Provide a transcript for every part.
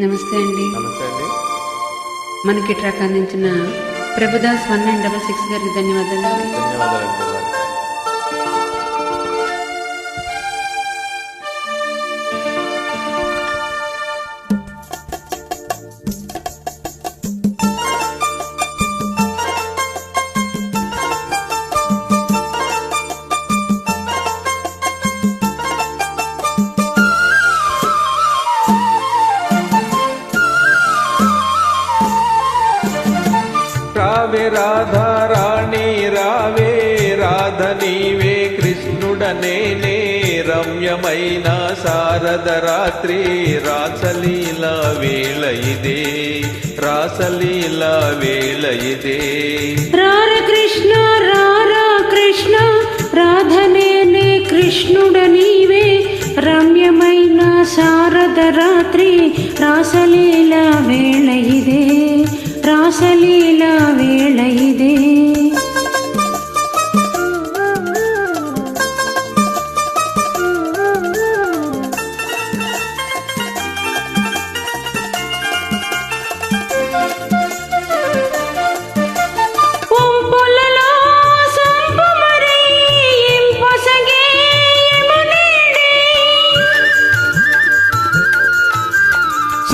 నమస్తే అండి. నమస్తే అండి. మనకి ట్రాక్ అందించిన Prabhudas one nine double six గారికి ధన్యవాదాలు. ధన్యవాదాలు రావే రాధా రాణి రావే రాధ నీవే కృష్ణుడనేనే రమ్యమైన శారద రాత్రి రాసలీల వేళ ఇదే రాసలీల వేళ ఇదే. రార కృష్ణ రారా కృష్ణ రాధనేనే కృష్ణుడ నీవే. రమ్యమైన శారద రాత్రి రాసలీల వేళ ఇదే రాసలీ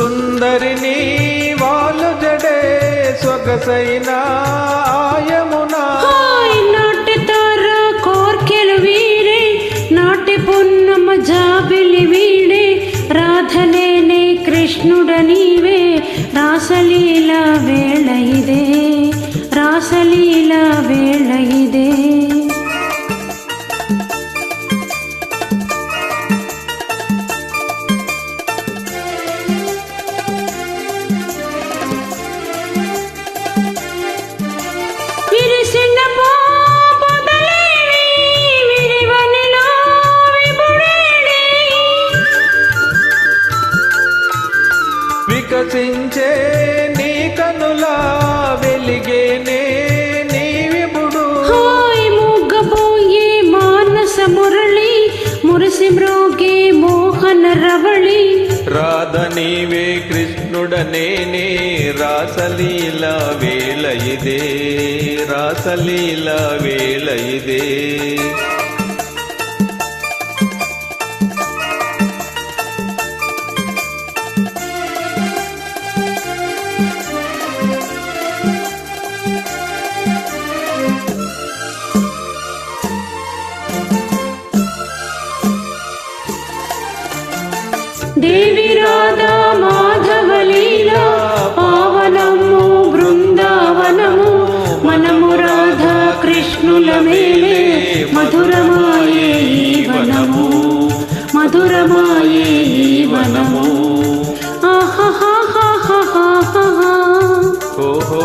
సుందరిని వాళ్ళు జడే సొగసైన ఆయమునా. హాయ్ కోర్కెలు వీడే నాటి పున్నమ జాబిలి వీడే కృష్ణుడ నీవే రాసలీల వేళయ వికసించే నీ కనులా వెలిగేనే నీ విపుడు హాయ్ మూగబోయే మానస మురళి మురిసి మ్రోగే మోహన రవళి. రాధ నీవే కృష్ణుడనేనే రాసలీల వేళ ఇదే రాసలీల వేళ ఇదే. దేవి రాధా మాధవ లీల పావనము బృందావనము మనము రాధా కృష్ణుల మేలే మధురమాయే వనము మధురమాయే వనము. ఓహో